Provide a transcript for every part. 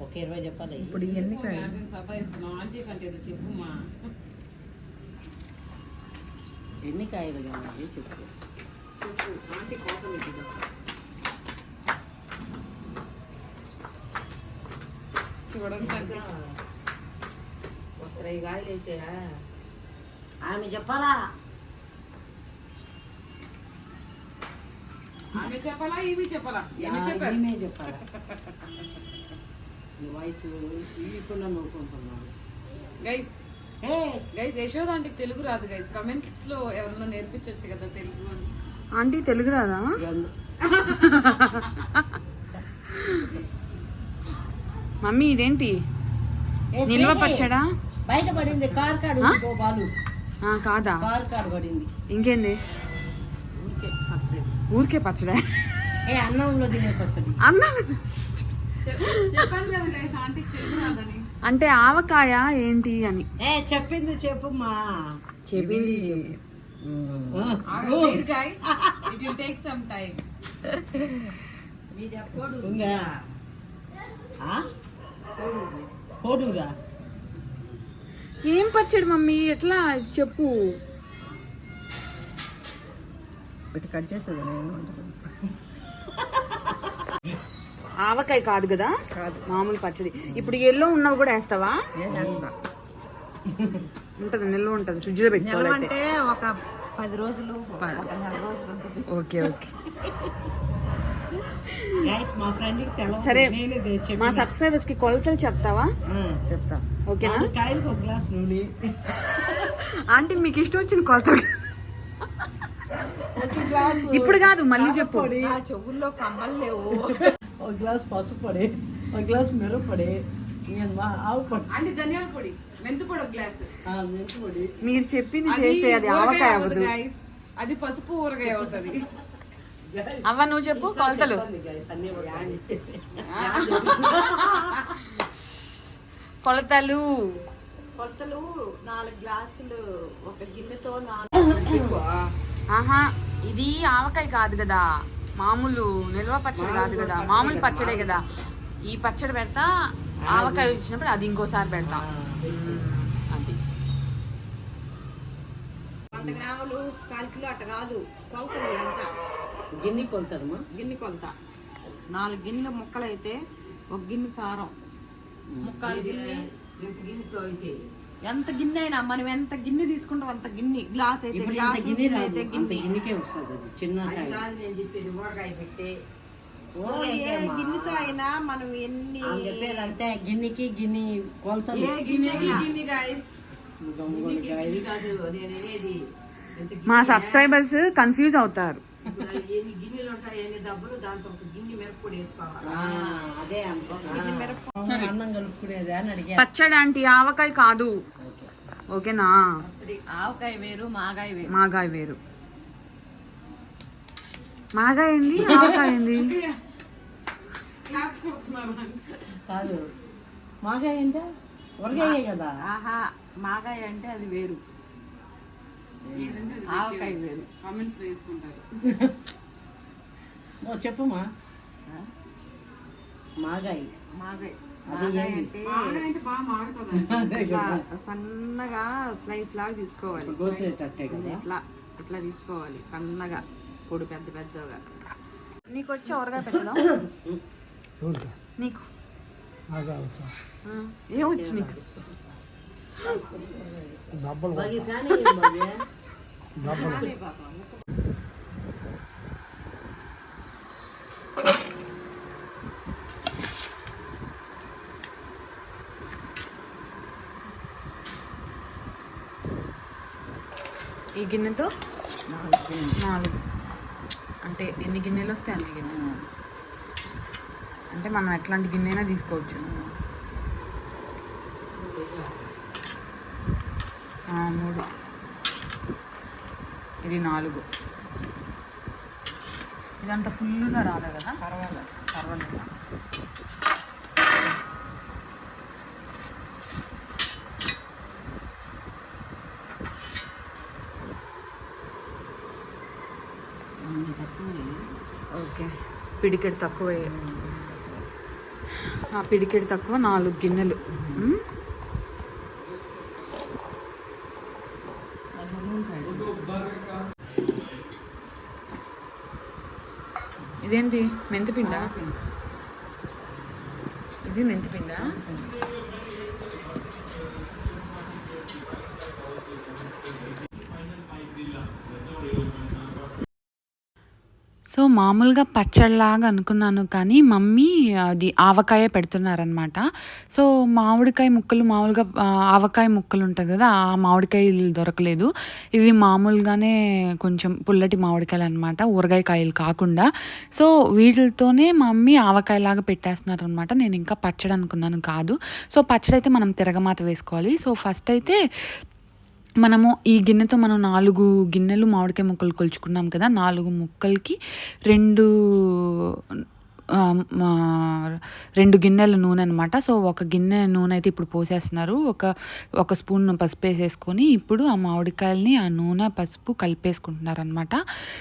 ఒక ఇరవై చెప్పాలి. ఇప్పుడు ఇవన్నీ ఎన్ని కాయలు కావాలి చెప్పు. చెప్పు. ఆంటీ చూడండి. ఒక ఇరవై కాయలు అయితే ఆమె చెప్పాలా? ఆమె చెప్పాలా? ఇవి చెప్పాలా? చెప్పాలా? వాయిస్ నవ్వుకుంటున్నాను గైస్ గైస్ యశోద ఆంటీకి తెలుగు రాదు గైస్ కమెంట్స్లో ఎవరన్నా నేర్పించొచ్చు కదా తెలుగు అని. ఆంటీ తెలుగు రాదా? మమ్మీ ఇదేంటి? నిల్వ పచ్చడా? బయట పడింది కార్ కాడు బాలు. ఆ, కాదా? కార్ కాడు పడింది. ఇంకేంది? ఊరికే పచ్చడి. ఊరికే పచ్చడా? ఏ అన్నంలో తినే పచ్చడి. అన్నా అంటే ఆవకాయ ఏంటి అని. ఏ చెప్పింది చెప్పింది చెప్పు. Guys it will take some time ఉందా? ఆ? కోడూరా. ఏం పచ్చడి మమ్మీ? ఎట్లా? చెప్పు. ఇటు కట్ చేస్తుంది ఆవకాయ కాదు కదా? మామూలు పచ్చడి. ఇప్పుడు ఎల్లో ఉన్నవి కూడా వేస్తావా? ఉంటది నిల్వ ఉంటది ఫ్రిడ్జ్లో పెట్టుకోవాలి ఒక పది రోజులు ఓకే ఓకే. సరే. మా. సబ్స్క్రైబర్స్కి కొలతలు చెప్తావా? చెప్తా. ఓకేనా? నాలుగు కాయలకు ఒక గ్లాస్ నూనె. ఆంటీ మీకు ఇష్టం వచ్చిన కొలతలు? ఇప్పుడు కాదు మళ్ళీ చెప్పు. చెవుల్లో కమ్మలు లేవు. ఒక గ్లాస్ పసుపు పొడి ఒక గ్లాస్ మిరప్పొడి ఇంకేం మా ఆవు పొడి ఆంటీ ధనియాల పొడి మెంతు పొడి ఒక గ్లాస్. ఆ, మెంతి పొడి. మీరు చెప్పింది చేస్తే అది ఆవకాయ అవ్వదు. అది పసుపు ఊరగాయ అవుతుంది. అవ్వ నువ్వు చెప్పు కొలతలు. కొలతలు. కొలతలు నాలుగు గ్లాసులు ఒక గిన్నెతో నాలుగు. ఆహా ఇది ఆవకాయ కాదు కదా. మామూలు నిల్వ పచ్చడి కాదు కదా. మామూలు పచ్చడే కదా. ఈ పచ్చడి పెడతా ఆవకాయ వచ్చినప్పుడు అది ఇంకోసారి పెడతా. అది వంద గ్రాములు కాల్ కిలో అట్ట కాదు. కొలతలు ఎంత గిన్నె కొలుతారమ్మా గిన్నె కొలత నాలుగు గిన్నెల ముక్కలు అయితే ఒక గిన్నె కారం. ముక్కాలు గిన్నె. ఎంత గిన్నె అయినా మనం ఎంత గిన్నె తీసుకుంటాం అంత గిన్నె. గ్లాస్ అయితే ఇప్పుడు ఇంత గ్లాస్ గిన్నె రాదు. అయితే అంత గిన్నె గిన్నెకే వస్తుంది అది. చిన్న కాయ. నేను చెప్పేది ఊరగాయ పెట్టి. ఊరగాయ ఏ అమ్మా. గిన్నెతో అయినా మనం ఎన్ని ఆమె చెప్పేది అంతే గిన్నెకి గిన్నె కొలతలు. ఏ మా సబ్స్క్రైబర్స్ కన్ఫ్యూజ్ అవుతారు. ఎన్ని గిన్నెలు ఉంటాయి ఎన్ని డబ్బులు దాంతో ఒక గిన్నె మిరప్పొడి వేసుకోవాలి. అదే అన్నం కలుపుకునేది అని అడిగా పచ్చడి ఆంటీ ఆవకాయ కాదు. ఓకేనా? ఆవకాయ వేరు మాగాయ వేరు. మాగాయ వేరు. మాగాయ ఏంది? ఆవకాయ ఏంది. కాదు. మాగాయ అంటే ఊరగాయ కదా? ఆహా మాగాయ అంటే అది వేరు. ఆవకాయ వేరు. కామెంట్స్లో వేసుకుంటారు. ఓ చెప్పుమా మాగాయ. సన్నగా స్లైస్ లాగా తీసుకోవాలి. ఇట్లా ఇట్లా తీసుకోవాలి. సన్నగా. పొడి పెద్ద పెద్దగా. నీకు వచ్చి ఊరగాయ పెట్టడం నీకు. ఆ, ఏం వచ్చి నీకు? ఈ గిన్నెతో నాలుగు. అంటే ఎన్ని గిన్నెలు వస్తే అన్ని గిన్నెలు? అంటే మనం ఎట్లాంటి గిన్నె అయినా తీసుకోవచ్చు. మూడు. ఇది నాలుగు. ఇదంతా ఫుల్గా రాలే కదా? పర్వాలేదు. పర్వాలేదు. ఓకే. పిడికెడు తక్కువ. ఆ పిడికెడు తక్కువ నాలుగు గిన్నెలు. ఇదేంటి మెంతిపిండా? ఇది మెంతిపిండా? సో మామూలుగా పచ్చడిలాగా అనుకున్నాను కానీ మమ్మీ అది ఆవకాయ పెడుతున్నారనమాట సో మామిడికాయ ముక్కలు మామూలుగా ఆవకాయ ముక్కలు ఉంటాయి కదా ఆ మామిడికాయలు దొరకలేదు. ఇవి మామూలుగానే కొంచెం పుల్లటి మామిడికాయలు అనమాట ఊరగాయ కాయలు కాకుండా. సో వీటితోనే మమ్మీ ఆవకాయలాగా పెట్టేస్తున్నారనమాట నేను ఇంకా పచ్చడి అనుకున్నాను కాదు. సో పచ్చడి అయితే మనం తిరగమాత వేసుకోవాలి. సో ఫస్ట్ అయితే మనము ఈ గిన్నెతో మనం నాలుగు గిన్నెలు మామిడికాయ ముక్కలు కొలుచుకున్నాం కదా నాలుగు ముక్కలకి రెండు మా- రెండు గిన్నెల నూనె అనమాట సో ఒక గిన్నె నూనె అయితే ఇప్పుడు పోసేస్తున్నారు. ఒక ఒక స్పూన్ పసుపు వేసేసుకొని ఇప్పుడు ఆ మామిడికాయలని ఆ నూనె పసుపు కలిపేసుకుంటున్నారనమాట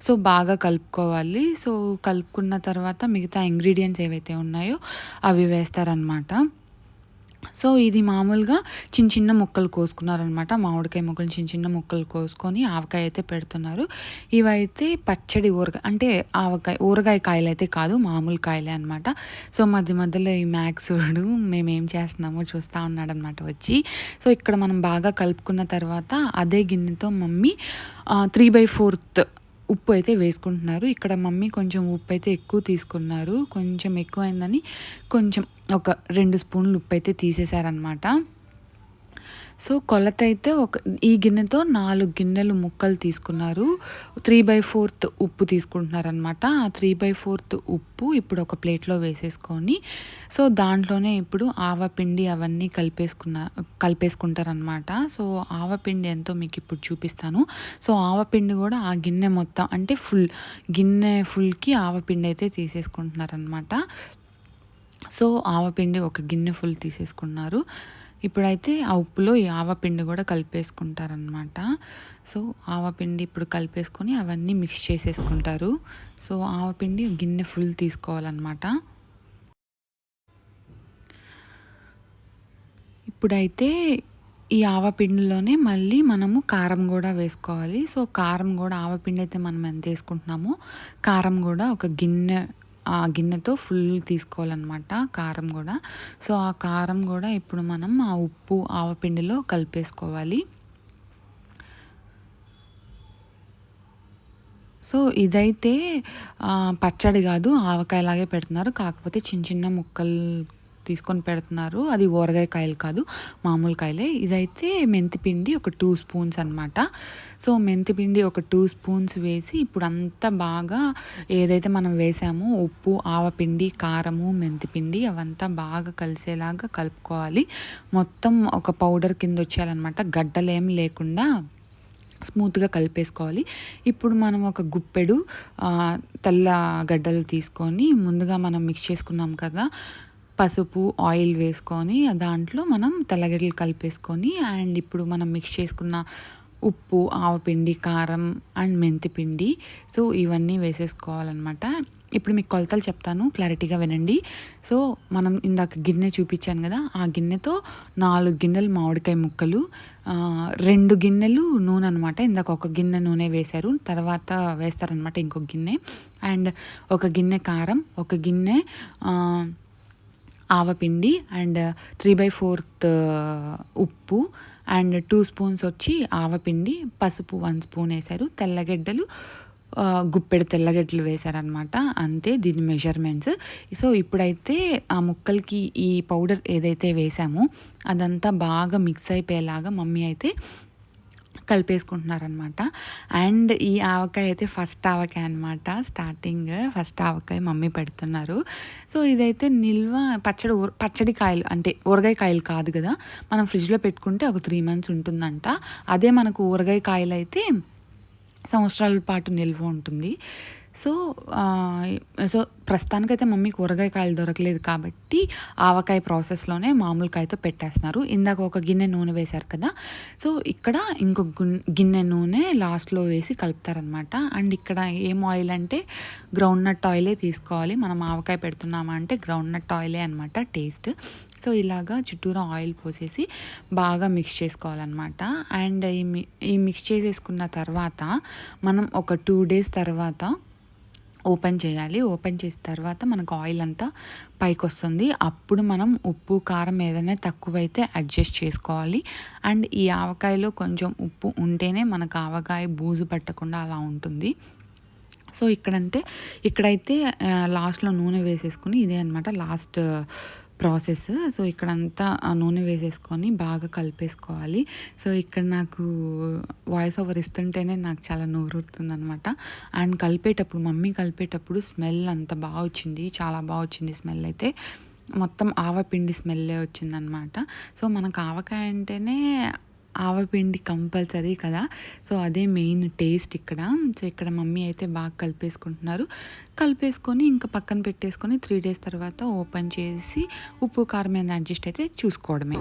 సో బాగా కలుపుకోవాలి. సో కలుపుకున్న తర్వాత మిగతా ఇంగ్రీడియంట్స్ ఏవైతే ఉన్నాయో అవి వేస్తారనమాట సో ఇది మామూలుగా చిన్న చిన్న ముక్కలు కోసుకున్నారనమాట. మామిడికాయ ముక్కలు చిన్న చిన్న ముక్కలు కోసుకొని ఆవకాయ అయితే పెడుతున్నారు. ఇవైతే పచ్చడి ఊరగాయ అంటే ఆవకాయ ఊరగాయ కాయలు అయితే కాదు మామూలు కాయలే అనమాట. సో మధ్య మధ్యలో ఈ మ్యాక్సుడు మేమేం చేస్తున్నామో చూస్తూ ఉన్నాడనమాట వచ్చి. సో ఇక్కడ మనం బాగా కలుపుకున్న తర్వాత అదే గిన్నెతో మమ్మీ త్రీ బై ఫోర్త్ ఉప్పు అయితే వేసుకుంటున్నారు. ఇక్కడ మమ్మీ కొంచెం ఉప్పు అయితే ఎక్కువ తీసుకున్నారు. కొంచెం ఎక్కువైందని కొంచెం ఒక రెండు స్పూన్లు ఉప్పు అయితే తీసేశారనమాట సో కొలత అయితే ఒక ఈ గిన్నెతో నాలుగు గిన్నెలు ముక్కలు తీసుకున్నారు. త్రీ బై ఫోర్త్ ఉప్పు తీసుకుంటున్నారనమాట ఆ త్రీ బై ఫోర్త్ ఉప్పు ఇప్పుడు ఒక ప్లేట్లో వేసేసుకొని సో దాంట్లోనే ఇప్పుడు ఆవపిండి అవన్నీ కలిపేసుకున్న కలిపేసుకుంటారనమాట సో ఆవపిండి ఎంతో మీకు ఇప్పుడు చూపిస్తాను. సో ఆవపిండి కూడా ఆ గిన్నె మొత్తం అంటే ఫుల్ గిన్నె ఫుల్కి ఆవపిండి అయితే తీసేసుకుంటున్నారనమాట సో ఆవపిండి ఒక గిన్నె ఫుల్ తీసేసుకున్నారు. ఇప్పుడైతే ఆ ఉప్పులో ఈ ఆవపిండి కూడా కలిపేసుకుంటారనమాట సో ఆవపిండి ఇప్పుడు కలిపేసుకొని అవన్నీ మిక్స్ చేసేసుకుంటారు. సో ఆవపిండి గిన్నె ఫుల్ తీసుకోవాలన్నమాట. ఇప్పుడైతే ఈ ఆవపిండిలోనే మళ్ళీ మనము కారం కూడా వేసుకోవాలి. సో కారం కూడా ఆవపిండి అయితే మనం ఎంత వేసుకుంటున్నామో కారం కూడా ఒక గిన్నె ఆ గిన్నెతో ఫుల్ తీసుకోవాలన్నమాట కారం కూడా. సో ఆ కారం కూడా ఇప్పుడు మనం ఆ ఉప్పు ఆవపిండిలో కలిపేసుకోవాలి. సో ఇదైతే పచ్చడి కాదు ఆవకాయలాగే పెడుతున్నారు. కాకపోతే చిన్న చిన్న ముక్కలు తీసుకొని పెడుతున్నారు. అది ఊరగాయ కాయలు కాదు మామూలు కాయలే. ఇదైతే మెంతిపిండి ఒక టూ స్పూన్స్ అనమాట సో మెంతిపిండి ఒక టూ స్పూన్స్ వేసి ఇప్పుడు అంతా బాగా ఏదైతే మనం వేసామో ఉప్పు ఆవపిండి కారము మెంతిపిండి అవంతా బాగా కలిసేలాగా కలుపుకోవాలి. మొత్తం ఒక పౌడర్ కింద వచ్చేయాలన్నమాట. గడ్డలేం లేకుండా స్మూత్గా కలిపేసుకోవాలి. ఇప్పుడు మనం ఒక గుప్పెడు తెల్ల గడ్డలు తీసుకొని ముందుగా మనం మిక్స్ చేసుకున్నాం కదా పసుపు ఆయిల్ వేసుకొని దాంట్లో మనం తెల్లగడ్డలు కలిపేసుకొని అండ్ ఇప్పుడు మనం మిక్స్ చేసుకున్న ఉప్పు ఆవపిండి కారం అండ్ మెంతిపిండి. సో ఇవన్నీ వేసేసుకోవాలన్నమాట. ఇప్పుడు మీకు కొలతలు చెప్తాను క్లారిటీగా వినండి. సో మనం ఇందాక గిన్నె చూపించాను కదా ఆ గిన్నెతో నాలుగు గిన్నెలు మామిడికాయ ముక్కలు రెండు గిన్నెలు నూనె అనమాట ఇందాక ఒక గిన్నె నూనె వేశారు తర్వాత వేస్తారనమాట ఇంకొక గిన్నె. అండ్ ఒక గిన్నె కారం ఒక గిన్నె ఆవపిండి అండ్ త్రీ బై ఫోర్త్ ఉప్పు అండ్ టూ స్పూన్స్ వచ్చి ఆవపిండి పసుపు వన్ స్పూన్ వేశారు. తెల్లగడ్డలు uh, గుప్పెడు తెల్లగడ్డలు వేశారనమాట అంతే దీని మెజర్మెంట్స్ సో ఇప్పుడైతే ఆ ముక్కలకి ఈ పౌడర్ ఏదైతే వేసామో అదంతా బాగా మిక్స్ అయిపోయేలాగా మమ్మీ అయితే కలిపేసుకుంటున్నారనమాట అండ్ ఈ ఆవకాయ అయితే ఫస్ట్ ఆవకాయ అనమాట స్టార్టింగ్ ఫస్ట్ ఆవకాయ మమ్మీ పెడుతున్నారు. సో ఇదైతే నిల్వ పచ్చడి ఊర పచ్చడి కాయలు అంటే ఊరగాయ కాయలు కాదు కదా. మనం ఫ్రిడ్జ్లో పెట్టుకుంటే ఒక త్రీ మంత్స్ ఉంటుందంట. అదే మనకు ఊరగాయ కాయలు అయితే సంవత్సరాల పాటు నిల్వ ఉంటుంది. సో సో ప్రస్తుతానికైతే మమ్మీ కూరగాయ కాయలు దొరకలేదు కాబట్టి ఆవకాయ ప్రాసెస్లోనే మామూలు కాయతో పెట్టేస్తున్నారు. ఇందాక ఒక గిన్నె నూనె వేశారు కదా. సో ఇక్కడ ఇంకొక గిన్నె నూనె లాస్ట్లో వేసి కలుపుతారనమాట. అండ్ ఇక్కడ ఏం ఆయిల్ అంటే గ్రౌండ్ నట్ ఆయిలే తీసుకోవాలి. మనం ఆవకాయ పెడుతున్నామా అంటే గ్రౌండ్ నట్ ఆయిలే అనమాట టేస్ట్. సో ఇలాగా చుట్టూరా ఆయిల్ పోసేసి బాగా మిక్స్ చేసుకోవాలన్నమాట అండ్ ఈ ఈ మిక్స్ చేసేసుకున్న తర్వాత మనం ఒక టూ డేస్ తర్వాత ఓపెన్ చేయాలి. ఓపెన్ చేసిన తర్వాత మనకు ఆయిల్ అంతా పైకి వస్తుంది అప్పుడు మనం ఉప్పు కారం ఏదైనా తక్కువైతే అడ్జస్ట్ చేసుకోవాలి. అండ్ ఈ ఆవకాయలో కొంచెం ఉప్పు ఉంటేనే మనకు ఆవకాయ బూజు పట్టకుండా అలా ఉంటుంది. సో ఇక్కడంటే ఇక్కడైతే లాస్ట్లో నూనె వేసేసుకుని ఇదే అనమాట లాస్ట్ ప్రాసెస్. సో ఇక్కడంతా ఆ నూనె వేసేసుకొని బాగా కలిపేసుకోవాలి. సో ఇక్కడ నాకు వాయిస్ ఓవర్ ఇస్తుంటేనే నాకు చాలా నోరుతుంది అనమాట అండ్ కలిపేటప్పుడు మమ్మీ కలిపేటప్పుడు స్మెల్ అంత బాగా వచ్చింది. చాలా బాగా వచ్చింది స్మెల్ అయితే. మొత్తం ఆవపిండి స్మెల్లే వచ్చిందనమాట సో మనకు ఆవకాయ అంటేనే ఆవపిండి కంపల్సరీ కదా. సో అదే మెయిన్ టేస్ట్ ఇక్కడ. సో ఇక్కడ మమ్మీ అయితే బాగా కలిపేసుకుంటున్నారు. కలిపేసుకొని ఇంకా పక్కన పెట్టేసుకొని త్రీ డేస్ తర్వాత ఓపెన్ చేసి ఉప్పు కారం మీద అడ్జస్ట్ అయితే చూసుకోవడమే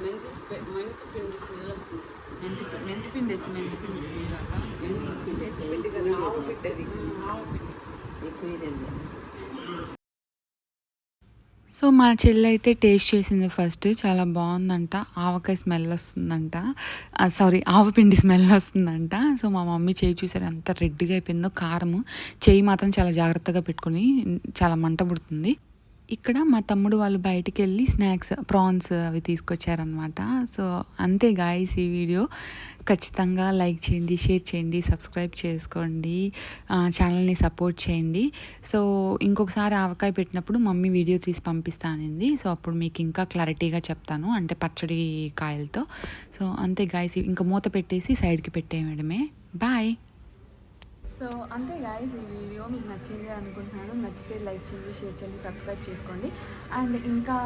మెంతి పె- మెంతి పిండి స్మెల్ వస్తుంది మెంతి మెంతి పిండి వేసి మెంతి పిండి పిండి సో మా చెల్లి అయితే టేస్ట్ చేసింది ఫస్ట్ చాలా బాగుందంట. ఆవకాయ స్మెల్ వస్తుందంట. సారీ ఆవపిండి స్మెల్ వస్తుందంట. సో మా మమ్మీ చేయి చూసారు ఎంత రెడ్గా అయిపోయిందో కారము. చేయి మాత్రం చాలా జాగ్రత్తగా పెట్టుకుని చాలా మంట పుడుతుంది. ఇక్కడ మా తమ్ముడు వాళ్ళు బయటికి వెళ్ళి స్నాక్స్ ప్రాన్స్ అవి తీసుకొచ్చారనమాట సో అంతే గాయస్ ఈ వీడియో. ఖచ్చితంగా లైక్ చేయండి షేర్ చేయండి సబ్స్క్రైబ్ చేసుకోండి ఛానల్ని సపోర్ట్ చేయండి. సో ఇంకొకసారి ఆవకాయ పెట్టినప్పుడు మమ్మీ వీడియో తీసి పంపిస్తానింది సో అప్పుడు మీకు ఇంకా క్లారిటీగా చెప్తాను అంటే పచ్చడి కాయలతో. సో అంతే గాయస్ ఇంకా మూత పెట్టేసి సైడ్కి పెట్టేయడమే. బాయ్ సో అంతే గాయస్ ఈ వీడియో మీకు నచ్చింది అనుకుంటున్నాను. నచ్చితే లైక్ చేయండి షేర్ చేయండి సబ్స్క్రైబ్ చేసుకోండి. అండ్ ఇంకా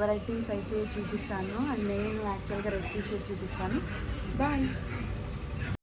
వెరైటీస్ అయితే చూపిస్తాను. అండ్ నేను యాక్చువల్గా రెసిపీస్ చేసి చూపిస్తాను. బాయ్